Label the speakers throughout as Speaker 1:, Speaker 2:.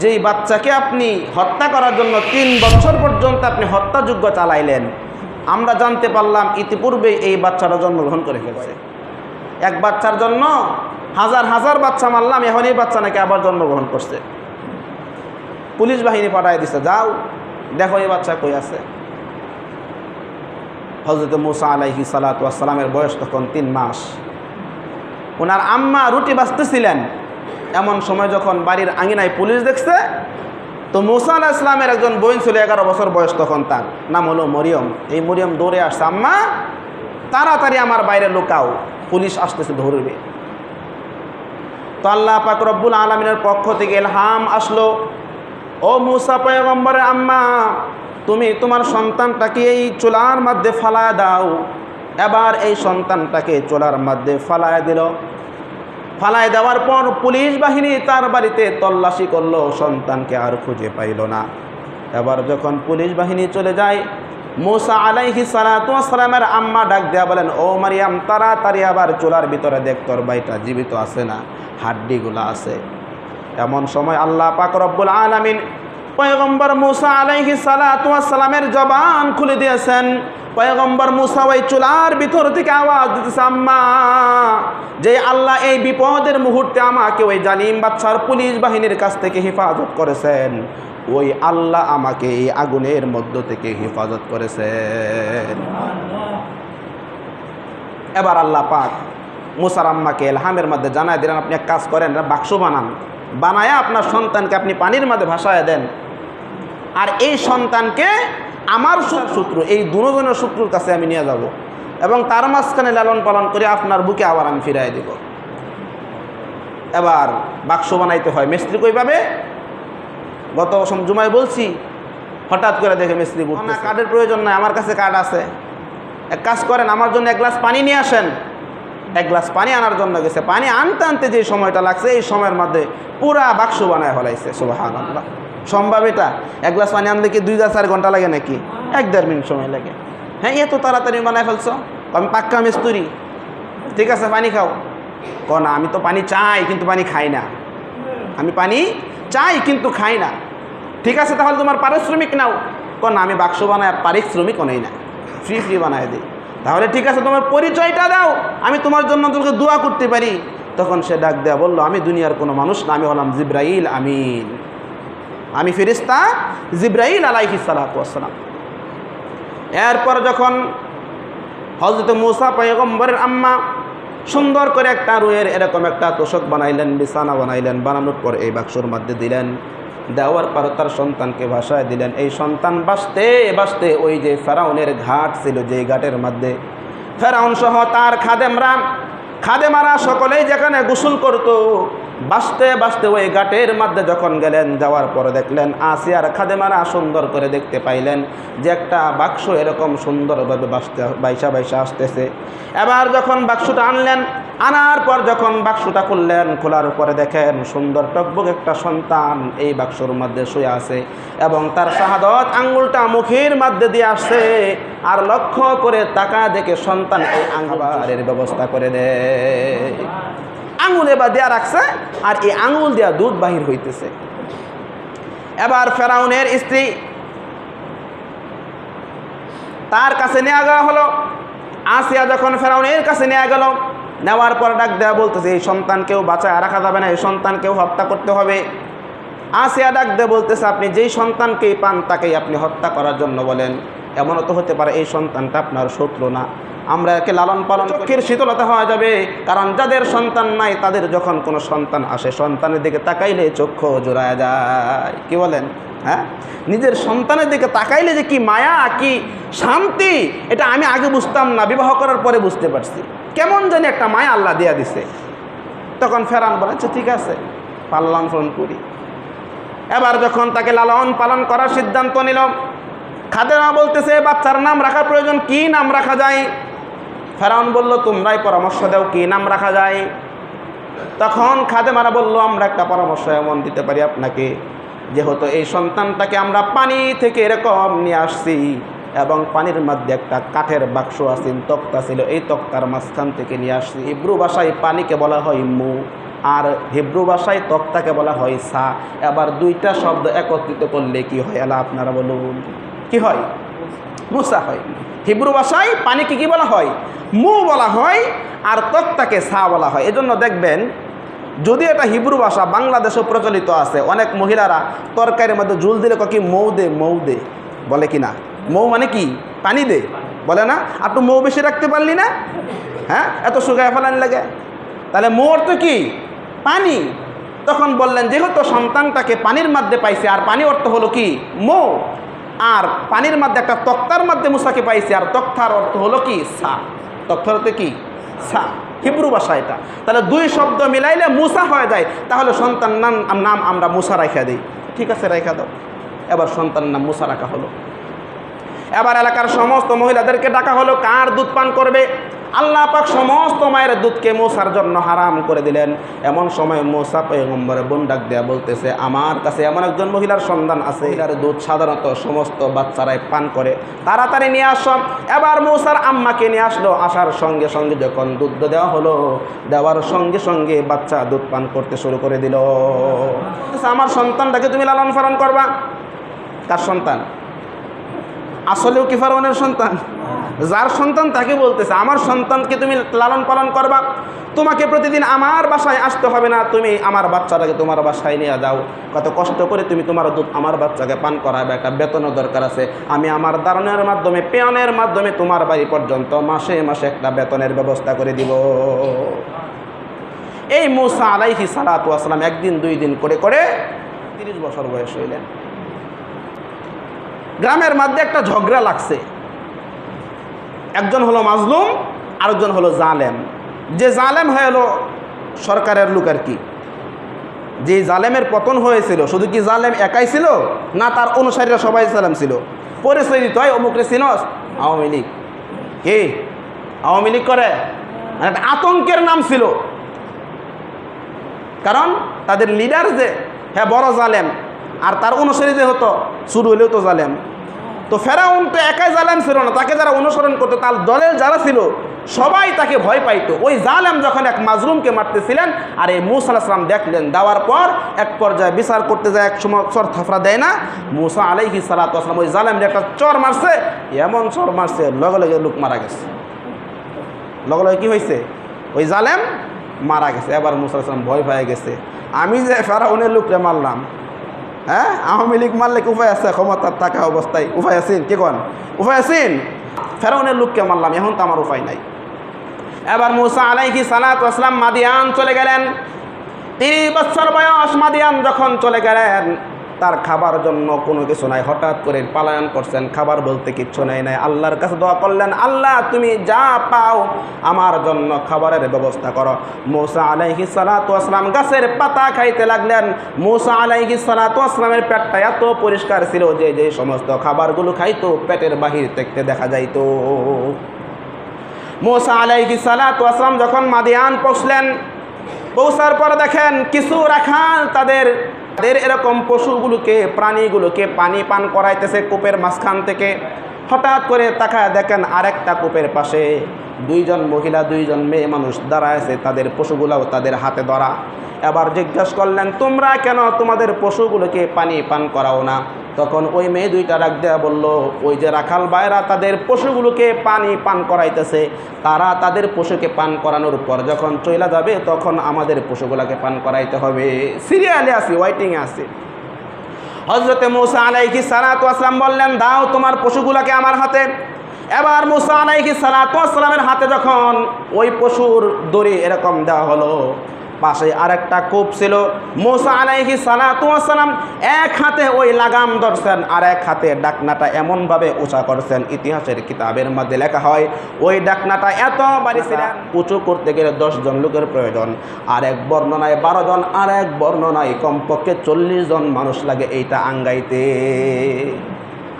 Speaker 1: যেই বাচ্চাকে আপনি হত্যা করার জন্য তিন বছর পর্যন্ত আপনি হত্যাযোগ্য চালাইলেন, আমরা জানতে পারলাম ইতিপূর্বে এই বাচ্চাটা জন্মগ্রহণ করে ফেলছে। এক বাচ্চার জন্য হাজার হাজার বাচ্চা মারলাম, এখন এই বাচ্চা নাকি আবার জন্মগ্রহণ করছে। পুলিশ বাহিনী পাঠায় দিছে, যাও, দেখো এই বাচ্চা কই আছে। হজরত মুসা আলাইহি সালাতামের বয়স তখন তিন মাস। ওনার আম্মা রুটি বাঁচতেছিলেন এমন সময় যখন বাড়ির আঙিনায় পুলিশ দেখছে, তো মুসা আলাহ ইসলামের একজন বোন ছিল এগারো বছর বয়স তখন তার। নাম হলো মরিয়ম। এই মরিয়ম দৌড়ে আসছে, আম্মা, তাড়াতাড়ি আমার বাইরে লুকাও, পুলিশ আসতেছে ধরবে। তো আল্লাহ পাক রব্বুল আলমিনের পক্ষ থেকে এলহাম আসলো, ও মুসা পয়গম্বরের আম্মা, তুমি তোমার সন্তানটাকে এই চোলার মধ্যে ফালায় দাও। এবার এই সন্তানটাকে চোলার মধ্যে ফালায় দিল। ফালায় দেওয়ার পর পুলিশ বাহিনী তার বাড়িতে তল্লাশি করল, সন্তানকে আর খুঁজে পাইল না। এবার যখন পুলিশ বাহিনী চলে যায়, মোসা আলাইহি সালাতামের আম্মা ডাক দেয়া বলেন, ও মারিয়াম, তাড়াতাড়ি আবার চুলার ভিতরে দেখ, তোর বাইটা জীবিত আছে না, হাড্ডিগুলো আছে। এমন সময় আল্লাহ পাক রব্বুল আলামিন পয়গম্বর মুসা আলাইহি সালামের জবান খুলে দিয়েছেন। পয়গম্বর মুসা ওই চুলার ভিতর থেকে আওয়াজ দিতেছে, আম্মা, যে আল্লাহ এই বিপদের মুহূর্তে আমাকে ওই জালিম বাচ্চার পুলিশ বাহিনীর কাছ থেকে হেফাজত করেছেন। ওই আল্লাহ আমাকে এই আগুনের মধ্য থেকে হেফাজত করেছেন। এবার আল্লাহ পাক মুসার আম্মাকে এলহামের মধ্যে জানায় দিলেন, আপনি এক কাজ করেন বাক্স বানান। বানায় আপনার সন্তানকে আপনি পানির মধ্যে ভাসায় দেন। আর এই সন্তানকে আমার সূত্র এই দুজনের শত্রুর কাছে আমি নিয়ে যাব। এবং তার মাঝখানে লালন পালন করে আপনার বুকে আবার আমি ফিরাই দেব। এবার বাক্স বানাইতে হয়। মিস্ত্রি কইভাবে গত জুমায় বলছি হঠাৎ করে দেখে মিস্ত্রি না কার্ডের প্রয়োজন নাই আমার কাছে কার্ড আছে। এক কাজ করেন আমার জন্য এক গ্লাস পানি নিয়ে আসেন। এক গ্লাস পানি আনার জন্য গেছে। পানি আনতে আনতে যে সময়টা লাগছে এই সময়ের মধ্যে পুরা বাক্স বানায় ফেলাইছে সুবাহান আল্লাহ সম্ভব এটা? এক গ্লাস পানি আনলে কি দুই হাজার চার ঘণ্টা লাগে নাকি? এক দেড় মিনিট সময় লাগে। হ্যাঁ এত তাড়াতাড়ি বানায় ফেলছো? আমি পাক্কা মিস্তুরি ঠিক আছে, পানি খাও। ক না, আমি তো পানি চাই, কিন্তু পানি খাই না। আমি পানি চাই, কিন্তু খাই না। ঠিক আছে, তাহলে তোমার পারিশ্রমিক নাও। ক না, আমি বাক্স বানাই আর পারিশ্রমিকও নেই না। ফ্রি ফ্রি বানায় দিই। তাহলে ঠিক আছে, তোমার পরিচয়টা দাও। আমি তোমার জন্য তোমাকে দোয়া করতে পারি। তখন সে ডাক দেয়া বলল, আমি দুনিয়ার কোনো মানুষ না, আমি হলাম জিব্রাইল আমিন। আমি ফেরিস্তা জিব্রাইল আলাইহি সালাতাম এরপর যখন হজরত মুসা পয়গম্বরের আম্মা সুন্দর করে একটা রুয়ের এরকম একটা তোষক বানাইলেন, বিছানা বানাইলেন, বানানোর পর এই বাক্সর মধ্যে দিলেন, দেওয়ার পর তার সন্তানকে ভাষায় দিলেন, এই সন্তান বাঁচতে বাঁচতে ওই যে ফেরাউনের ঘাট ছিল যে ঘাটের মধ্যে ফেরাউন সহ তার খাদেমরা খাদেমারা সকলেই যেখানে গোসল করত বাঁচতে বাঁচতে ওই ঘাটের মধ্যে যখন গেলেন, যাওয়ার পরে দেখলেন আসিয়ার খাদেমারা সুন্দর করে দেখতে পাইলেন যে একটা বাক্স এরকম সুন্দরভাবে বাঁচতে বাইসা বাইসা আসতেছে। এবার যখন বাক্সটা আনলেন আনার পর যখন বাক্সটা খুললেন, খোলার পরে দেখেন সুন্দর টকবুক একটা সন্তান এই বাক্সর মধ্যে শুয়ে আছে এবং তার শাহাদত আঙ্গুলটা মুখের মধ্যে দিয়ে আসছে আর লক্ষ্য করে তাকা দেখে সন্তান এই আঙ্গাবারের ব্যবস্থা করে দেয়। আঙুল এবার দেয়া রাখছে আর এই আঙুল দেয়া দুধ বাহির হইতেছে। এবার ফেরাউনের স্ত্রী তার কাছে নেওয়া গেল। হলো আসিয়া যখন ফেরাউনের কাছে নেওয়া গেল নেওয়ার পর ডাক দেওয়া বলতেছে, এই সন্তানকেও বাঁচায় রাখা যাবে না, এই সন্তানকেও হত্যা করতে হবে। আসিয়া ডাক দিয়ে বলতেছে, আপনি যেই সন্তানকেই পান, তাকেই আপনি হত্যা করার জন্য বলেন। এমনও তো হতে পারে, এই সন্তানটা আপনার শত্রু না। আমরা একে লালন পালন চোখের শীতলতা হওয়া যাবে, কারণ যাদের সন্তান নাই, তাদের যখন কোনো সন্তান আসে, সন্তানের দিকে তাকাইলে চক্ষু জোড়ায় যায়। কি বলেন? হ্যাঁ? নিজের সন্তানের দিকে তাকাইলে যে কি মায়া, কি শান্তি, এটা আমি আগে বুঝতাম না, বিবাহ করার পরে বুঝতে পারছি। কেমন জানি একটা মায়া আল্লাহ দেয়া দিছে। তখন ফেরান বলে আচ্ছা ঠিক আছে, পালন পালন করি। এবার যখন তাকে লালন পালন করার সিদ্ধান্ত নিল, খাদেমা বলতেছে, বাচ্চার নাম রাখার প্রয়োজন, কি নাম রাখা যায়? ফেরাউন বলল, তোমরাই পরামর্শ দাও, কি নাম রাখা যায়? তখন খাদেমারা বলল, আমরা একটা পরামর্শ এমন দিতে পারি আপনাকে, যেহেতু এই সন্তানটাকে আমরা পানি থেকে এরকম নিয়ে আসছি। এবং পানির মধ্যে একটা কাঠের বাক্স আছে, তক্তা ছিল। এই তক্তার মাঝখান থেকে নিয়ে আসছি। হিব্রু ভাষায় পানিকে বলা হয় মু, আর হিব্রু ভাষায় তক্তাকে বলা হয় সা। এবার দুইটা শব্দ একত্রিত করলে কি হয়? এলা আপনারা বলুন। কি হয়? মুসা হয়। হিব্রু ভাষায় পানিকে কি বলা হয়? মু বলা হয়, আর তক্তাকে সা বলা হয়। এজন্য দেখবেন, যদি এটা হিব্রু ভাষা বাংলাদেশেও প্রচলিত আছে, অনেক মহিলারা তরকারির মধ্যে ঝুল দিলে কি মৌ দে মৌ দে বলে কি না মৌ মানে কি? পানি দে। বলে না তো মৌ বেশি রাখতে পারলি না? হ্যাঁ? এত শুকায় ফেলানি লাগে। তাহলে মৌ অর্থ কি? পানি। তখন বললেন, যেহেতু সন্তানটাকে পানির মধ্যে পাইছে, আর পানি অর্থ হলো কি? মৌ। আর পানির মধ্যে একটা তক্তার মধ্যে মুসাকে পাইছে, আর তক্তার অর্থ হলো কি? সা। তক্তার অর্থ কি? সা। হিব্রু ভাষা এটা। তাহলে দুই শব্দ মিলাইলে মুসা হয়ে যায়। তাহলে সন্তান নাম নাম আমরা মুসা রাখা দিই। ঠিক আছে রেখা দাও। এবার সন্তান নাম মুসা রাখা হলো। এবার এলাকার সমস্ত মহিলাদেরকে ডাকা হলো, কার দুধ পান করবে? আল্লাহ পাক সমস্ত মায়ের দুধকে মোসার জন্য হারাম করে দিলেন। এমন সময় মোসা পেগম্বরে বোন ডাক দেয়া বলতেছে, আমার কাছে এমন একজন মহিলার সন্ধান আছে এটার দুধ সাধারণত সমস্ত বাচ্চারাই পান করে। তাড়াতাড়ি নিয়ে আস। এবার মৌসার আম্মাকে নিয়ে আসলো। আসার সঙ্গে সঙ্গে যখন দুধ দেওয়া হলো, দেওয়ার সঙ্গে সঙ্গে বাচ্চা দুধ পান করতে শুরু করে দিল। আমার সন্তানটাকে তুমি লালন পালন করবা? কার সন্তান? আসলেও কি ফারওয়ানের সন্তান? যার সন্তান তাকে বলতেছে, আমার সন্তানকে তুমি লালন পালন করবা, তোমাকে প্রতিদিন আমার বাসায় আসতে হবে না, তুমি আমার বাচ্চাটাকে তোমার বাসায় নিয়ে যাও। কত কষ্ট করে তুমি তোমার দুধ আমার বাচ্চাকে পান করাবে, একটা বেতনও দরকার আছে। আমি আমার দারণের মাধ্যমে, পেয়নের মাধ্যমে তোমার বাড়ি পর্যন্ত মাসে মাসে একটা বেতনের ব্যবস্থা করে দিব। এই মুসা আলাইহি সালাতু আসলাম একদিন, দুই দিন করে করে তিরিশ বছর বয়স হইলেন। গ্রামের মধ্যে একটা ঝগড়া লাগছে। একজন হলো মাজলুম, আরেকজন হলো জালেম। যে জালেম হয়ে এলো সরকারের লোক আর কি। যে জালেমের পতন হয়েছিল, শুধু কি জালেম একাই ছিল, না তার অনুসারীরা সবাই জালেম ছিল? পরিচয় দিত হয় অমুকরে চিনস আওয়ামী লীগ। কি? আওয়ামী লীগ করে? মানে একটা আতঙ্কের নাম ছিল। কারণ তাদের লিডার যে হ্যাঁ বড় জালেম। আর তার অনুসারী যে হতো, শুরু হলেও তো জালেম। তো ফেরাউন তো একাই জালেম ছিল না, তাকে যারা অনুসরণ করতো, তার দলের যারা ছিল, সবাই তাকে ভয় পাইতো। ওই জালেম যখন এক মাজরুমকে মারতেছিলেন, আর এই মুসা আলাহিসাম দেখলেন, দেওয়ার পর এক পর্যায়ে বিচার করতে যায়, এক সময় চর থাফরা দেয় না। মুসা আলাইহি সালাতাম ওই জালেমটা একটা চর মারছে, এমন চর মারছে, লগে লগে লোক মারা গেছে। লগে লগে কী হয়েছে ওই জালেম মারা গেছে। এবার মুসা আলাহিসাম ভয় পেয়ে গেছে। আমি যে ফেরাউনের লোকরে মারলাম হ্যাঁ? আওয়ামী লীগ মারলে কি উপায় আছে? ক্ষমতার থাকা অবস্থায়। উপায় আছেন কে কন? উপায় আছেন ফেরাউনের লোককে মারলাম, এখন তো আমার উপায় নাই। এবার মুসা আলাইহি সালাত আসলাম মাদিয়ান চলে গেলেন। তিরিশ বছর বয়স মাদিয়ান যখন চলে গেলেন তার খাবার জন্য কোনো কিছু নাই। হঠাৎ করে পালায়ন করছেন, খাবার বলতে কিচ্ছু নেই, নাই। আল্লাহর কাছে দোয়া করলেন, আল্লাহ, তুমি যা পাও আমার জন্য খাবারের ব্যবস্থা করো। মৌসা আলাইহি সালাতু আসলাম গাছের পাতা খাইতে লাগলেন। মৌসা আলাইহি সালাতু আসলামের পেটটা এত পরিষ্কার ছিল যে যে সমস্ত খাবারগুলো খাইতো, পেটের বাহির থেকে দেখা যাইতো। মোসা আলাইহি সালাতু আসলাম যখন মাদিয়ান পৌঁছলেন, পৌঁছার পর দেখেন কিছু রাখাল তাদের তাদের এরকম পশুগুলোকে, প্রাণীগুলোকে পানি পান করাইতেছে কূপের মাঝখান থেকে। হঠাৎ করে তাকায় দেখেন আরেকটা কূপের পাশে দুইজন মহিলা, দুইজন মেয়ে মানুষ দাঁড়ায় আছে। তাদের পশুগুলাও তাদের হাতে ধরা। এবার জিজ্ঞাসা করলেন, তোমরা কেন তোমাদের পশুগুলোকে পানি পান করাও না? তখন ওই মেয়ে দুইটা ডাক দেয়া বলল, ওই যে রাখাল বাইরা তাদের পশুগুলোকে পানি পান করাইতেছে, তারা তাদের পশুকে পান করানোর পর যখন চইলা যাবে, তখন আমাদের পশুগুলোকে পান করাইতে হবে। সিরিয়ালে আছি, ওয়াইটিংয়ে আছে। হজরতে মুসা আলাইহি সালাতু আসলাম বললেন, দাও তোমার পশুগুলোকে আমার হাতে। এবার মুসা আলাইহি সালাতু আসলামের হাতে যখন ওই পশুর দড়ি এরকম দেওয়া হলো পাশে আরেকটা কূপ ছিল। মুসা আলাইহি সালাতু আসসালাম এক হাতে ওই লাগাম ধরছেন, আর এক হাতে ডাকনাটা এমনভাবে উঁচা করছেন। ইতিহাসের কিতাবের মধ্যে লেখা হয়, ওই ডাকনাটা এত বাড়ি ছিলেন উঁচু করতে গেলে দশজন লোকের প্রয়োজন। আর এক বর্ণনায় বারো জন, আর এক বর্ণনায় কমপক্ষে চল্লিশ জন মানুষ লাগে এইটা আঙ্গাইতে।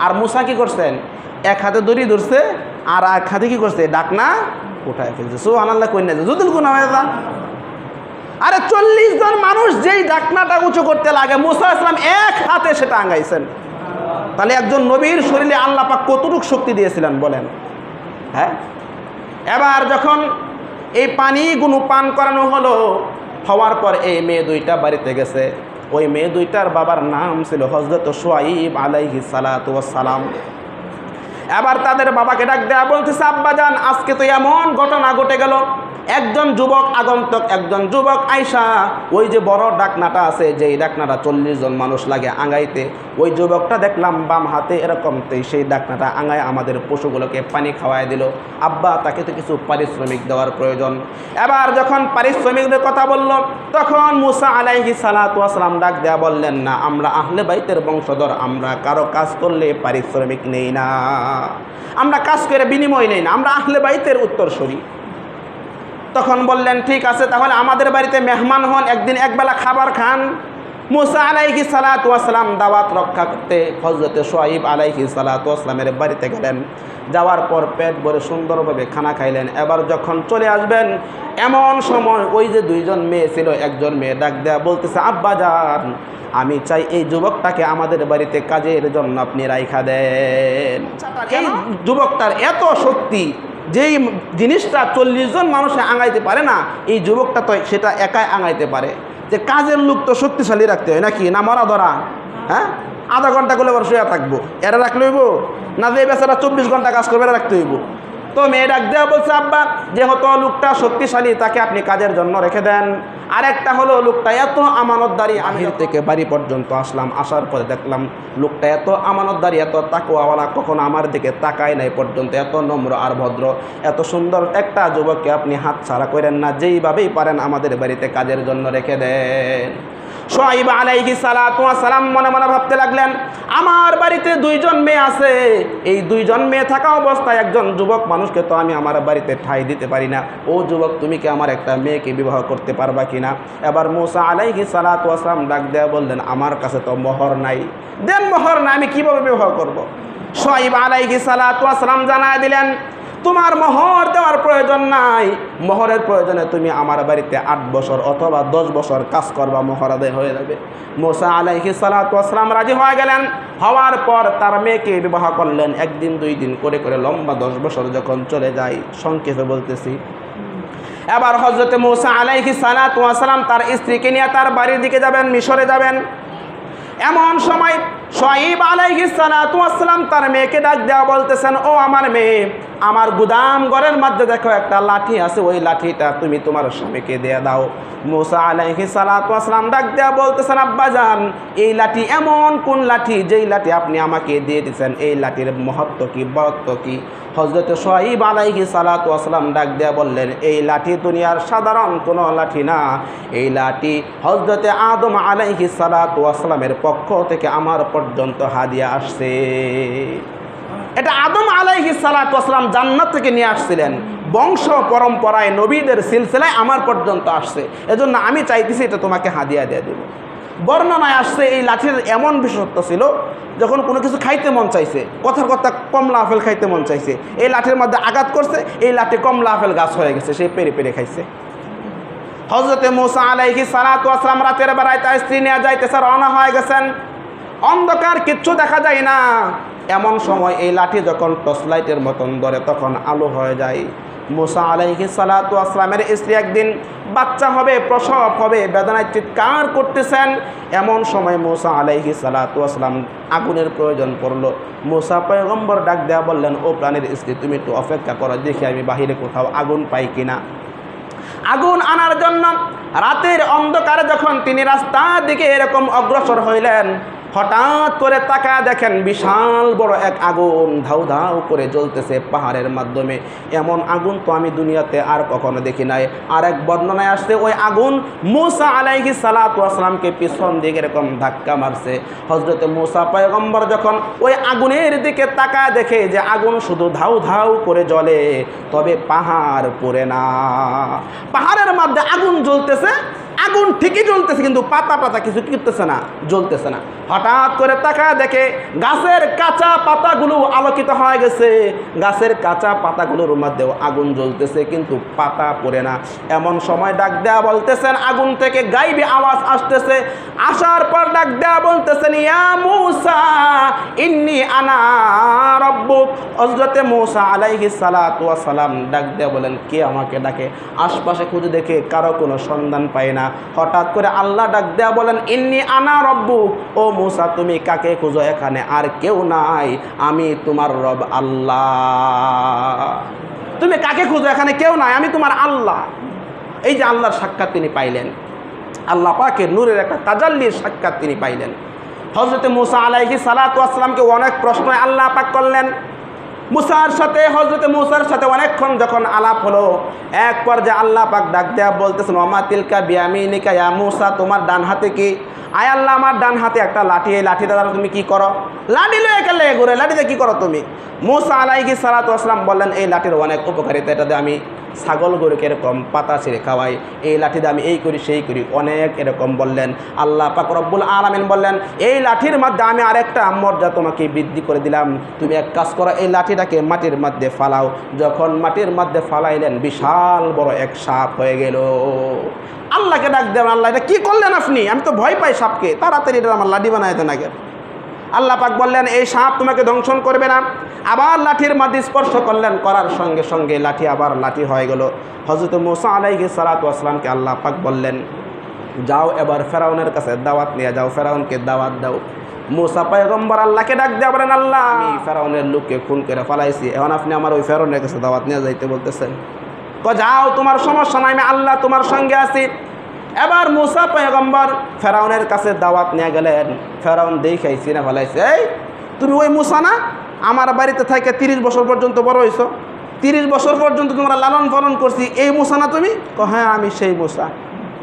Speaker 1: আর মুসা কি করছেন? এক হাতে দড়ি ধরছে, আর এক হাতে কি করছে? ডাকনা উঠায় ফেলছে। সো আনাল্লাহ না যদুল কোন হয়ে যা আরে চল্লিশ জন মানুষ যেই ডাকনাটা উঁচু করতে লাগে, মুসা ইসলাম এক হাতে সেটা আঙ্গাইছেন। তাহলে একজন নবীর শরীরে আল্লাহ পাক কতটুক শক্তি দিয়েছিলেন বলেন? হ্যাঁ? এবার যখন এই পানিগুলো পান করানো হলো, হওয়ার পর এই মেয়ে দুইটা বাড়িতে গেছে। ওই মেয়ে দুইটার বাবার নাম ছিল হজরত সোয়াইব আলাইহি সালাম এবার তাদের বাবাকে ডাক দেয়া বলতেছে আব্বাজান আজকে তো এমন ঘটনা ঘটে গেল। একজন যুবক আগন্তক, একজন যুবক আইসা ওই যে বড় ডাকনাটা আছে, যেই ডাকনাটা চল্লিশ জন মানুষ লাগে আঙাইতে, ওই যুবকটা দেখলাম বাম হাতে এরকম, তো সেই ডাকনাটা আঙায় আমাদের পশুগুলোকে পানি খাওয়ায় দিল। আব্বা, তাকে তো কিছু পারিশ্রমিক দেওয়ার প্রয়োজন। এবার যখন পারিশ্রমিকদের কথা বলল, তখন মুসা আলাইহি সালাতাম ডাক দেয়া বললেন, না, আমরা আহলে বাইতের বংশধর, আমরা কারও কাজ করলে পারিশ্রমিক নেই না। আমরা কাজ করে বিনিময় নেই না, আমরা আহলে বাইতের উত্তর উত্তরসূরি। তখন বললেন ঠিক আছে তাহলে আমাদের বাড়িতে মেহমান হন একদিন একবেলা খাবার খান। মুসা আলাইহি সালাতাম দাওয়াত রক্ষা করতে হজরতে সোয়াইব আলাইহি সালাতামের বাড়িতে গেলেন। যাওয়ার পর পেট ভরে সুন্দরভাবে খানা খাইলেন। এবার যখন চলে আসবেন এমন সময় ওই যে দুইজন মেয়ে ছিল একজন মেয়ে ডাক দেয়া বলতেছে আব্বা যান আমি চাই এই যুবকটাকে আমাদের বাড়িতে কাজের জন্য আপনি রাইখা দেন। এই যুবকটার এত শক্তি? যেই জিনিসটা চল্লিশ জন মানুষে আঙাইতে পারে না, এই যুবকটা তো সেটা একাই আঙাইতে পারে। যে কাজের লোক তো শক্তিশালী রাখতে হয় নাকি? না মরা ধরা? হ্যাঁ? আধা ঘণ্টা করলে আবার শুয়ে থাকব। এরা রাখলে হইব? না যে বেচারা চব্বিশ ঘণ্টা কাজ করবে, এরা রাখতে হইব। তো মেয়ে ডাক দেওয়া বলছে আব্বা যেহেতু লোকটা শক্তিশালী তাকে আপনি কাজের জন্য রেখে দেন। আরেকটা হলো লোকটা এত আমানতদারি আমির থেকে বাড়ি পর্যন্ত আসলাম আসার পরে দেখলাম লোকটা এত আমানতদারি এত তাকুয়াওয়ালা কখনো আমার দিকে তাকায় নাই পর্যন্ত এত নম্র আর ভদ্র এত সুন্দর একটা যুবককে আপনি হাত ছাড়া করেন না যেইভাবেই পারেন আমাদের বাড়িতে কাজের জন্য রেখে দেন। সোহাইব আলাইহি সালাম মনে মনে ভাবতে লাগলেন, আমার বাড়িতে দুইজন মেয়ে আছে। এই দুইজন মেয়ে থাকা অবস্থায় একজন যুবক মানুষকে তো আমি আমার বাড়িতে ঠাই দিতে পারি না। ও যুবক, তুমি কি আমার একটা মেয়েকে বিবাহ করতে পারবা কিনা? এবার মোসা আলাইহি সালাম ডাক দেয়া বললেন, আমার কাছে তো মোহর নাই। দেন মোহর না, আমি কীভাবে বিবাহ করব। সোহাইব আলাইহি সালাম জানায় দিলেন তোমার মহর দেওয়ার প্রয়োজন নাই। মহরের প্রয়োজনে তুমি আমার বাড়িতে আট বছর অথবা দশ বছর কাজ করবা মোহর আদায় হয়ে যাবে। মোসা আলাইহি সালাতাম রাজি হয়ে গেলেন। হওয়ার পর তার মেয়েকে বিবাহ করলেন। একদিন, দুই দিন করে করে লম্বা দশ বছর যখন চলে যায়, সংক্ষেপে বলতেছি। এবার হজরতে মৌসা আলাইহি সালাতাম তার স্ত্রীকে নিয়ে তার বাড়ির দিকে যাবেন, মিশরে যাবেন। এমন সময় সোয়াইব আলাইহি সালাতাম তার মেয়েকে ডাক দেওয়া বলতেছেন, ও আমার মেয়ে, আমার গুদাম ঘরের মধ্যে দেখো একটা লাঠি আছে, ওই লাঠিটা তুমি তোমার স্বামীকে দিয়ে দাও। মুসা আলাইহি সালাতাম ডাক দেওয়া বলতেছেন, আব্বা যান এই লাঠি এমন কোন লাঠি, যেই লাঠি আপনি আমাকে দিয়ে দিয়েছেন, এই লাঠির মহত্ব কি, বরত্ব কি? হজরত সোহাইব আলাইহি সালাতাম ডাক দেয়া বললেন, এই লাঠি দুনিয়ার সাধারণ কোনো লাঠি না। এই লাঠি হজরতে আদম আলাইহি সালাতামের পক্ষ থেকে আমার পর্যন্ত হাদিয়া আসছে। এটা আদম আলাইহি সালাতাম জান্নাত থেকে নিয়ে আসছিলেন। বংশ পরম্পরায়, নবীদের সিলসিলায় আমার পর্যন্ত আসছে। এজন্য আমি চাইতেছি এটা তোমাকে হাদিয়া দিয়ে দেব। বর্ণনায় আসছে, এই লাঠির এমন বিশেষত্ব ছিল, যখন কোনো কিছু খাইতে মন চাইছে, কথার কথা কমলা আপেল খাইতে মন চাইছে, এই লাঠির মধ্যে আঘাত করছে, এই লাঠি কমলা আপেল গাছ হয়ে গেছে, সে পেরে পেরে খাইছে। হজরতে মোসা আলাইহি সালাতু আসলাম রাতের তার স্ত্রী নেওয়া যাইতেছে, রওনা হয়ে গেছেন। অন্ধকার কিচ্ছু দেখা যায় না। এমন সময় এই লাঠি যখন টর্চ লাইটের মতন ধরে, তখন আলো হয়ে যায়। মোসা আলাইহি সালাতু আসলামের স্ত্রী একদিন, বাচ্চা হবে, প্রসব হবে, বেদনায় চিৎকার করতেছেন। এমন সময় মোসা আলাইহি সালাতু আসলাম আগুনের প্রয়োজন পড়ল। মোসা পয়গম্বর ডাক দেওয়া বললেন, ও প্রাণের স্ত্রী, তুমি একটু অপেক্ষা করো, দেখি আমি বাহিরে কোথাও আগুন পাই কিনা। আগুন আনার জন্য রাতের অন্ধকারে যখন তিনি রাস্তার দিকে এরকম অগ্রসর হইলেন হঠাৎ করে তাকা দেখেন বিশাল বড় এক আগুন ধাউ ধাউ করে জ্বলতেছে পাহাড়ের মাধ্যমে। এমন আগুন তো আমি দুনিয়াতে আর কখনো দেখি নাই। আর এক বর্ণনায় আসছে, ওই আগুন মুসা আলাইহি সালাতু আসলামকে পিছন দিকে এরকম ধাক্কা মারছে। হজরতে মুসা পয়গম্বর যখন ওই আগুনের দিকে তাকা দেখে যে আগুন শুধু ধাউ ধাউ করে জ্বলে, তবে পাহাড় পড়ে না। পাহাড়ের মধ্যে আগুন জ্বলতেছে, আগুন ঠিকই জ্বলতেছে, কিন্তু পাতা পাতা কিছু করতেছে না, জ্বলতেছে না। হঠাৎ করে তাকায় দেখে গাছের কাঁচা পাতাগুলো আলোকিত হয়ে গেছে। গাছের কাঁচা পাতাগুলোর মধ্যেও আগুন জ্বলতেছে, কিন্তু পাতা পড়ে না। এমন সময় ডাক দেয়া বলতেছেন, আগুন থেকে গাইবি আওয়াজ আসতেছে। আসার পর ডাক দেয়া বলতেছেন, ইয়া মুসা, ইন্নি আনা রব্বুক। হজরতে মুসা আলাইহি সালাতু ওয়া সালাম ডাক দেয়া বলেন কে আমাকে ডাকে? আশপাশে খুঁজে দেখে কারও কোনো সন্ধান পায় না। হঠাৎ করে আল্লাহ ডাক দেয়া বলেন ইন্নি আনা রব্বু ও মুসা, তুমি কাকে খুঁজো এখানে? আর কেউ নাই, আমি তোমার রব আল্লাহ। তুমি কাকে খুঁজো এখানে? কেউ নাই, আমি তোমার আল্লাহ। এই যে আল্লাহর সাক্ষাৎ তিনি পাইলেন। আল্লাহ পাকে নূরের একটা তাজাল্লির সাক্ষাৎ তিনি পাইলেন। হজরতে মুসা আলাইহি সালাতু আসসালামকে অনেক প্রশ্ন আল্লাহ পাক করলেন। মুসার সাথে হজরতে মুসার সাথে অনেকক্ষণ যখন আলাপ হলো, এক পর্যায়ে আল্লাহ পাক ডাক দেয়া বলতেছেন অমা তিলকা বিয়ামিনিকা, ইয়া মুসা, তোমার ডান হাতে কি আয় আল্লাহ আমার ডান হাতে একটা লাঠি, এই লাঠিটা দ্বারা তুমি কি করো? লাঠি লয়ে গেলে ঘুরে, লাঠিতে কি করো তুমি? মুসা আলাইকি সালাত আসলাম বললেন, এই লাঠির অনেক উপকারিতা এটাতে আমি ছাগল গরুকে এরকম পাতা ছিঁড়ে খাওয়াই এই লাঠিতে আমি এই করি, সেই করি। অনেক এরকম বললেন। আল্লাহ পাক রব্বুল আলামিন বললেন, এই লাঠির মধ্যে আমি আরেকটা মর্যাদা তোমাকে বৃদ্ধি করে দিলাম। তুমি এক কাজ করো, এই লাঠিটাকে মাটির মধ্যে ফালাও। যখন মাটির মধ্যে ফালাইলেন, বিশাল বড় এক সাপ হয়ে গেল। আল্লাহকে ডাক দেবেন আল্লাহ, এটা কী করলেন আপনি? আমি তো ভয় পাই সাপকে। তাড়াতাড়ি এটা আমার লাঠি বানায় দেন আগে। আল্লাহ পাক বললেন, এই সাপ তোমাকে দংশন করবে না। আবার লাঠির মাধ্যমে স্পর্শ করলেন, করার সঙ্গে সঙ্গে লাঠি আবার লাঠি হয়ে গেল। হজরত মোসা আলাইহি সালাতু আসলামকে আল্লাহ পাক বললেন, যাও এবার ফেরাউনের কাছে দাওয়াত নিয়ে যাও, ফেরাউনকে দাওয়াত দাও। মোসা পয়গম্বর আল্লাহকে ডাক দেওয়া বলেন, আল্লাহ! আমি ফেরাউনের লোককে খুন করে ফেলাইছি, এখন আপনি আমার ওই ফেরাউনের কাছে দাওয়াত নিয়ে যাইতে বলতেছেন। যাও, তোমার সমস্যা নাই, আমি আল্লাহ তোমার সঙ্গে আছি। এবার মুসা পয়গম্বর ফেরাউনের কাছে দাওয়াত নিয়ে গেলেন। ফেরাউন দেখাই চিনে ফেলাইছে, এই, তুমি ওই মুসা না? আমার বাড়িতে থাকে তিরিশ বছর পর্যন্ত বড় হয়েছো তিরিশ বছর পর্যন্ত তোমরা লালন পালন করছি, এই মুসা না তুমি? ক হ্যাঁ আমি সেই মুসা।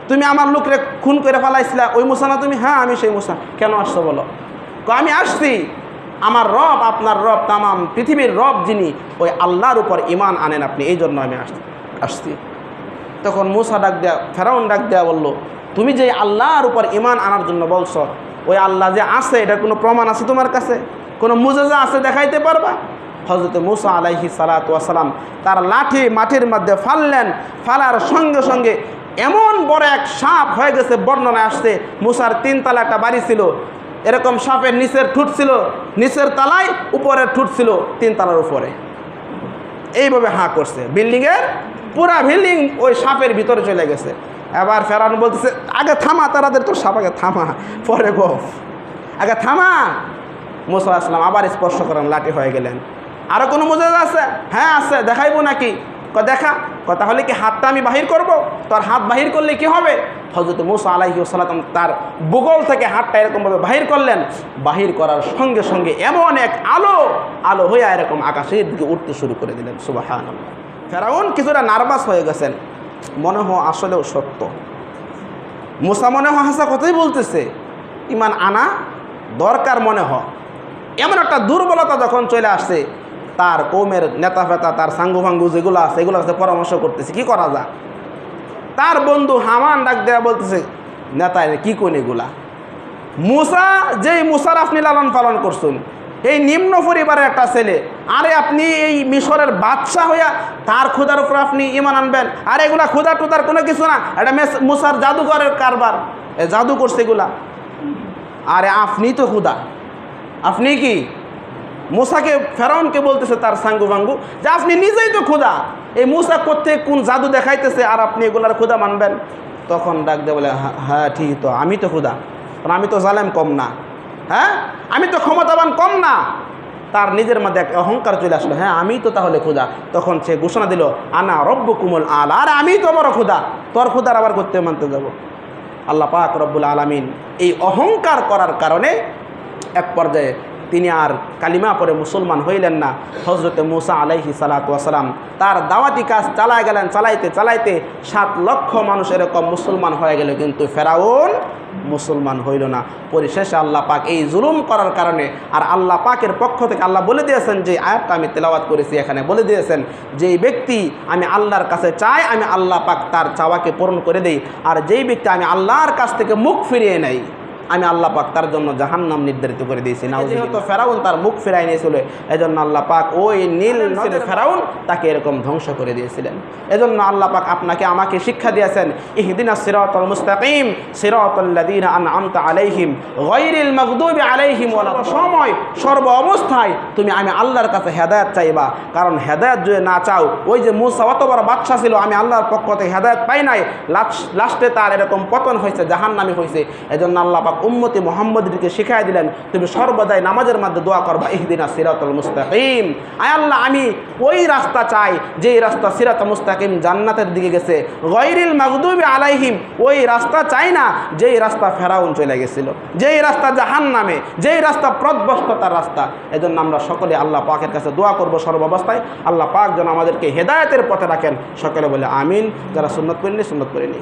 Speaker 1: তুমি আমার লোকরে খুন করে ফেলাইছিলা, ওই মুসা না তুমি? হ্যাঁ আমি সেই মুসা। কেন আসছো বলো? ক আমি আসছি। আমার রব, আপনার রব, তামাম পৃথিবীর রব যিনি, ওই আল্লাহর উপর ইমান আনেন আপনি, এই জন্য আমি আসছি আসছি। তখন মুসা ডাক দেয়া, ফেরাউন ডাক দেয়া বলল, তুমি যে আল্লাহর উপর ইমান আনার জন্য বলছো, ওই আল্লাহ যে আছে এটার কোনো প্রমাণ আছে তোমার কাছে? কোনো মুজাজা আছে দেখাইতে পারবা? হজরত মুসা আলাইহি সালাতাম তার লাঠি মাটির মধ্যে ফাললেন, ফালার সঙ্গে সঙ্গে এমন বড় এক সাপ হয়ে গেছে বর্ণনা আসছে, মুসার তিনতলা একটা বাড়ি ছিল, এরকম সাপের নিচের ঠুট ছিল, নিচের তালায় উপরের ঠুট ছিল, তিন তিনতলার উপরে। এইভাবে হাঁ করছে। বিল্ডিংয়ের পুরা বিল্ডিং ওই সাপের ভিতরে চলে গেছে। এবার ফেরান বলতেছে, আগে থামা তারাদের তোর সাপ আগে থামা, পরে গফ আগে থামা। মুসা আসলাম আবার স্পর্শ করেন, লাঠি হয়ে গেলেন। আরও কোনো মোজাজ আছে? হ্যাঁ আছে, দেখাইবো নাকি? ক দেখা। ক তাহলে কি হাতটা আমি বাহির করব? তোর হাত বাহির করলে কি হবে? হজরত মুসা আলাহি সালাম তার বুগল থেকে হাতটা এরকমভাবে বাহির করলেন। বাহির করার সঙ্গে সঙ্গে এমন এক আলো আলো হয়ে এরকম আকাশের দিকে উঠতে শুরু করে দিলেন। সুবাহান ফেরাউন কিছুটা নার্ভাস হয়ে গেছেন। মনে হয় আসলেও সত্য। মুসা মনে হয় হাসা কথাই বলতেছে, ইমান আনা দরকার মনে হয় এমন একটা দুর্বলতা যখন চলে আসছে, তার কৌমের নেতা ফেতা তার সাঙ্গু ফাঙ্গু যেগুলো আছে এগুলো কাছে পরামর্শ করতেছে, কি করা যায়? তার বন্ধু হামান ডাক দেয়া বলতেছে, নেতা কি কোন এগুলা? মুসা, যেই মুসার আপনি লালন পালন করছেন এই নিম্ন পরিবারের একটা ছেলে। আরে আপনি এই মিশরের বাদশাহ হইয়া তার ক্ষুদার উপর আপনি ইমান আনবেন। আর এগুলা ক্ষুদা টুদার কোনো কিছু না। এটা মেস- মুসার জাদুঘরের কারবার। এ জাদু করছে এগুলা। আরে আপনি তো ক্ষুদা আপনি কি? মুসাকে ফেরাউনকে বলতেছে তার সাঙ্গু ভাঙ্গু যে আপনি নিজেই তো ক্ষুদা এই মুসা করতে কোন জাদু দেখাইতেছে আর আপনি এগুলার ক্ষুদা মানবেন? তখন ডাক দে বলে "হ্যাঁ, হ্যাঁ ঠিক তো আমি তো ক্ষুদা কারণ আমি তো জালেম কম না। হ্যাঁ? আমি তো ক্ষমতাবান কম না। তার নিজের মধ্যে এক অহংকার চলে আসলো। হ্যাঁ আমি তো তাহলে ক্ষুদা তখন সে ঘোষণা দিল, আনা রব্য কুমল আল। আর আমি তো বড় খুদা তোর ক্ষুদার আবার করতে মানতে যাব। আল্লাহ পাক রব্বুল আলমিন এই অহংকার করার কারণে এক পর্যায়ে তিনি আর কালিমা পরে মুসলমান হইলেন না। হজরতে মুসা আলাইহি সালাতাম তার দাওয়াতি কাজ চালায় গেলেন, চালাইতে চালাইতে সাত লক্ষ মানুষ এরকম মুসলমান হয়ে গেল, কিন্তু ফেরাউন মুসলমান হইল না। পরিশেষে আল্লাহ পাক এই জুলুম করার কারণে আর আল্লাহ পাকের পক্ষ থেকে আল্লাহ বলে দিয়েছেন যে আয়াতটা আমি তেলাওয়াত করেছি এখানে, বলে দিয়েছেন যেই ব্যক্তি আমি আল্লাহর কাছে চাই, আমি আল্লাহ পাক তার চাওয়াকে পূরণ করে দেই, আর যেই ব্যক্তি আমি আল্লাহর কাছ থেকে মুখ ফিরিয়ে নেই আমি আল্লাহ পাক তার জন্য জাহান্নাম নির্ধারিত করে দিয়েছি। না যেহেতু ফেরাউন তার মুখ ফেরাই নিয়েছিল এজন্য আল্লাহ পাক ওই নীল ফেরাউন তাকে এরকম ধ্বংস করে দিয়েছিলেন। এজন্য আল্লাহ পাক আপনাকে আমাকে শিক্ষা দিয়েছেন ইহদিনা সিরাতাল মুস্তাকিম সিরাতাল্লাযীনা আনআমতা আলাইহিম গায়রিল মাগদুবি আলাইহিম ওয়ালা সময় সর্ব অবস্থায় তুমি আমি আল্লাহর কাছে হেদায়েত চাইবা। কারণ হেদায়েত যদি না চাও ওই যে মুসা অত বড় বাদশা ছিল আমি আল্লাহর পক্ষ থেকে হেদায়েত পাই নাই। লাস্টে তার এরকম পতন হয়েছে জাহান্নামী হয়েছে। এজন্য আল্লাহ পাক উম্মতি মোহাম্মদকে শিখাই দিলেন, তুমি সর্বদাই নামাজের মধ্যে দোয়া করবা, ইহদিনা সিরাতুল মুস্তাকিম। আয় আল্লাহ, আমি ওই রাস্তা চাই, যেই রাস্তা সিরাত মুস্তাকিম জান্নাতের দিকে গেছে। গৈরিল মাগদুবি আলাইহিম, ওই রাস্তা চাই না, যেই রাস্তা ফেরাউন চলে গেছিল, যেই রাস্তা জাহান নামে যেই রাস্তা প্রদবস্ততার রাস্তা। এজন্য আমরা সকলে আল্লাহ পাকের কাছে দোয়া করব সর্বাবস্থায়। আল্লাহ পাক যেন আমাদেরকে হেদায়েতের পথে রাখেন। সকলে বলে, আমিন। যারা সুন্নত করেনি সুন্নত করেনি।